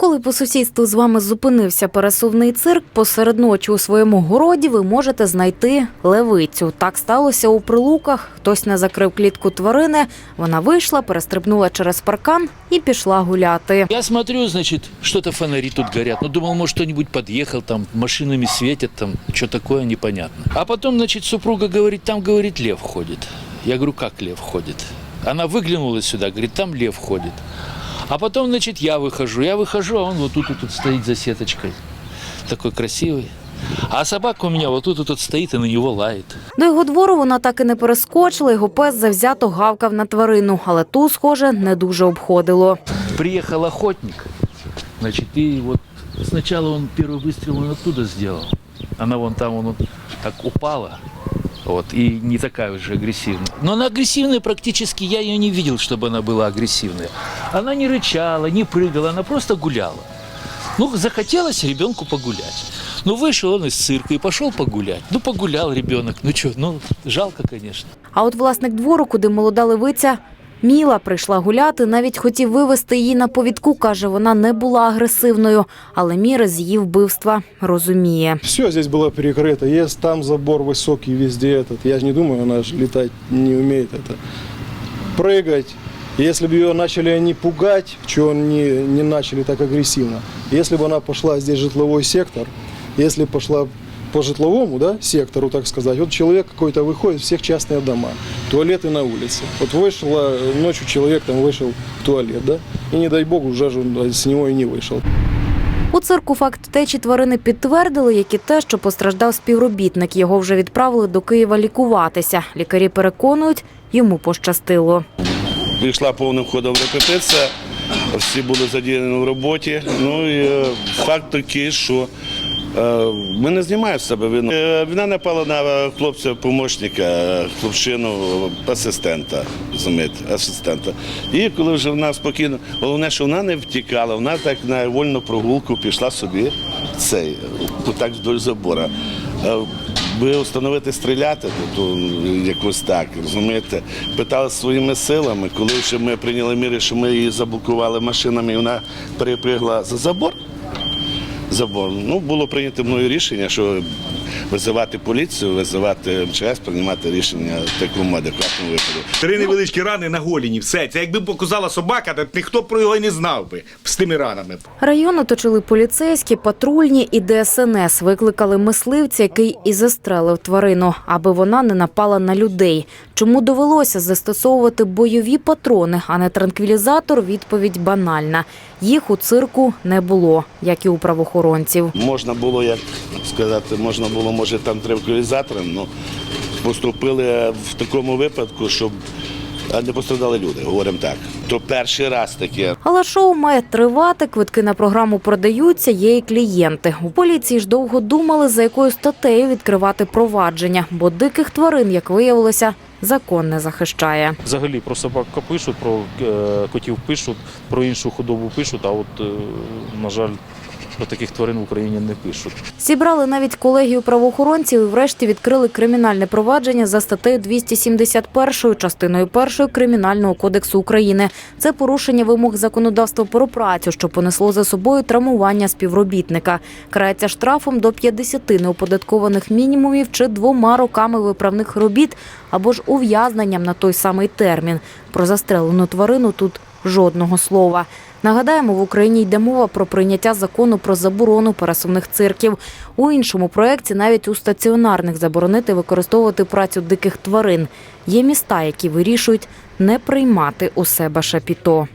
Коли по сусідству з вами зупинився пересувний цирк, посеред ночі у своєму городі ви можете знайти левицю. Так сталося у прилуках. Хтось не закрив клітку тварини. Вона вийшла, перестрибнула через паркан і пішла гуляти. Я смотрю, значит, что-то фонари тут горят. Ну, думал, может, кто-нибудь подъехал, там, машинами светят, там, что такое, непонятно. А потом, значит, супруга говорит, там, говорит, лев ходит. Я говорю, как лев ходит? Она выглянула сюда, говорит, там лев ходит. А потом, значит, я выхожу. Я выхожу, а он вот тут, тут стоит за сеточкой. Такой красивый. А собака у меня вот тут, тут стоит и на него лает. До його двору вона так і не перескочила. Його пес завзято гавкав на тварину, але ту, схоже, не дуже обходило. Приехал охотник, значит, и вот сначала он первый выстрел он оттуда сделал. Она вон там он так упала, вот, и не такая уже агрессивная. Но она агрессивная практически, я ее не видел, чтобы она была агрессивная. Она не рычала, не прыгала, она просто гуляла. Ну, захотелось ребенку погулять. Ну, вышел он из цирка и пошел погулять. Ну, погулял ребенок. Ну, что, ну, жалко, конечно. А от власник двору, куди молода левиця Міла прийшла гуляти, навіть хотів вивести її на повідку. каже, вона не була агресивною, але міри з її вбивства розуміє. Все здесь было перекрыто. Есть там забор высокий, везде этот. Я же не думаю, она же летать не умеет это. Прыгать. Если бы ее начали они пугать, чего не, не начали так агрессивно, если бы она пошла здесь житловой сектор, если пошла по житловому да, сектору, так сказать, вот человек какой-то выходит, всех частные дома, туалеты на улице. Вот вышел э, ночью человек там вышел в туалет, да, и не дай бог уже же он с него и не вышел. У цирку факт втечі тварини підтвердили, як і те, що постраждав співробітник. Його вже відправили до Києва лікуватися. Лікарі переконують, йому пощастило. Пішла повним ходом репетиція, всі були задіяні в роботі. Ну і е, факт такий, що е, ми не знімаємо з себе вину. Е, Вона напала на е, хлопчину, асистента, розумієте, асистента. І коли вже вона спокійно, головне, що вона не втікала, вона так на вольну прогулку пішла собі цей, так вдоль забора. Би встановити стріляти, то якось так, розумієте, питали своїми силами, коли вже ми прийняли міри, що ми її заблокували машинами, і вона перепригла за забор. Забор. Ну, було прийнято мною рішення, що визивати поліцію, визивати МЧС, приймати рішення в такому адекватному випадку. Три невеличкі рани на голіні, все. Це якби показала собака, то ніхто про його і не знав би з тими ранами. Район оточили поліцейські, патрульні і ДСНС. Викликали мисливця, який і застрелив тварину, аби вона не напала на людей. Чому довелося застосовувати бойові патрони, а не транквілізатор? Відповідь банальна. Їх у цирку не було, як і у правоохоронців. Можна було, як сказати, можна було, може, там транквілізатором, ну поступили в такому випадку, щоб не пострадали люди, говоримо так. То перший раз таке. Але шоу має тривати, квитки на програму продаються, є і клієнти. У поліції ж довго думали, за якою статтею відкривати провадження, бо диких тварин, як виявилося, закон не захищає. Взагалі про собак пишуть, про е, котів пишуть, про іншу худобу пишуть, а от, е, на жаль, про таких тварин в Україні не пишуть. Зібрали навіть колегію правоохоронців і врешті відкрили кримінальне провадження за статтею 271 частиною 1 Кримінального кодексу України. Це порушення вимог законодавства про працю, що понесло за собою травмування співробітника. Карається штрафом до 50 неоподаткованих мінімумів чи двома роками виправних робіт або ж ув'язненням на той самий термін. Про застрелену тварину тут жодного слова. Нагадаємо, в Україні йде мова про прийняття закону про заборону пересувних цирків. У іншому проєкті навіть у стаціонарних заборонити використовувати працю диких тварин. Є міста, які вирішують не приймати у себе шапіто.